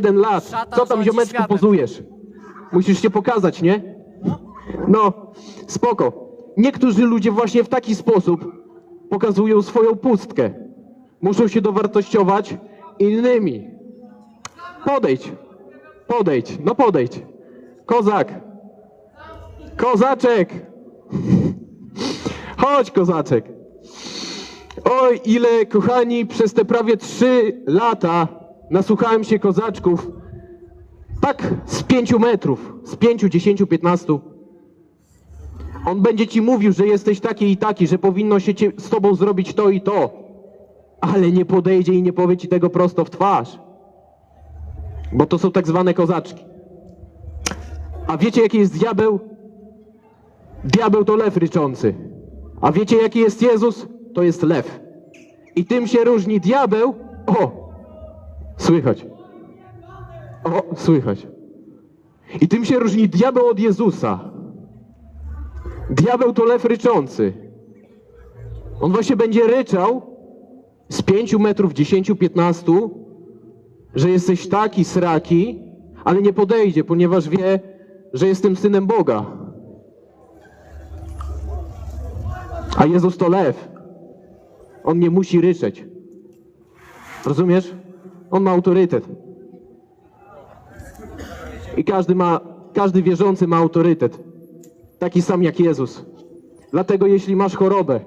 21 lat. Szatan Co tam rządzi ziomeczku światem. pozujesz? Musisz się pokazać, nie? No, spoko. Niektórzy ludzie właśnie w taki sposób pokazują swoją pustkę. Muszą się dowartościować innymi. Podejdź. Podejdź. No podejdź. Kozak. Kozaczek. Chodź, kozaczek. Oj, ile, kochani, przez te prawie trzy lata nasłuchałem się kozaczków. Tak, z pięciu metrów, z pięciu, dziesięciu, piętnastu. On będzie ci mówił, że jesteś taki i taki, że powinno się cie, z tobą zrobić to i to. Ale nie podejdzie i nie powie ci tego prosto w twarz. Bo to są tak zwane kozaczki. A wiecie, jaki jest diabeł? Diabeł to lew ryczący. A wiecie, jaki jest Jezus? To jest lew. I tym się różni diabeł. O! Słychać. O, słychać. I tym się różni diabeł od Jezusa. Diabeł to lew ryczący. On właśnie będzie ryczał z 5 metrów, 10, 15, że jesteś taki sraki, ale nie podejdzie, ponieważ wie, że jestem synem Boga. A Jezus to lew. On nie musi ryczeć. Rozumiesz? On ma autorytet. I każdy ma, każdy wierzący ma autorytet. Taki sam jak Jezus. Dlatego jeśli masz chorobę,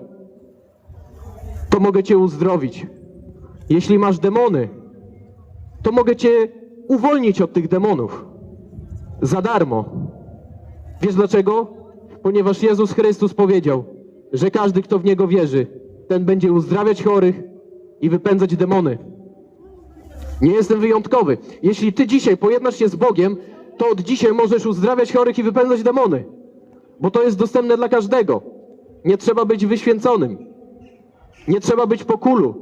to mogę cię uzdrowić. Jeśli masz demony, to mogę cię uwolnić od tych demonów. Za darmo. Wiesz dlaczego? Ponieważ Jezus Chrystus powiedział, że każdy, kto w Niego wierzy, ten będzie uzdrawiać chorych i wypędzać demony. Nie jestem wyjątkowy. Jeśli ty dzisiaj pojednasz się z Bogiem, to od dzisiaj możesz uzdrawiać chorych i wypędzać demony. Bo to jest dostępne dla każdego. Nie trzeba być wyświęconym. Nie trzeba być po kulu.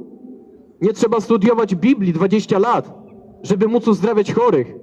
Nie trzeba studiować Biblii 20 lat, żeby móc uzdrawiać chorych.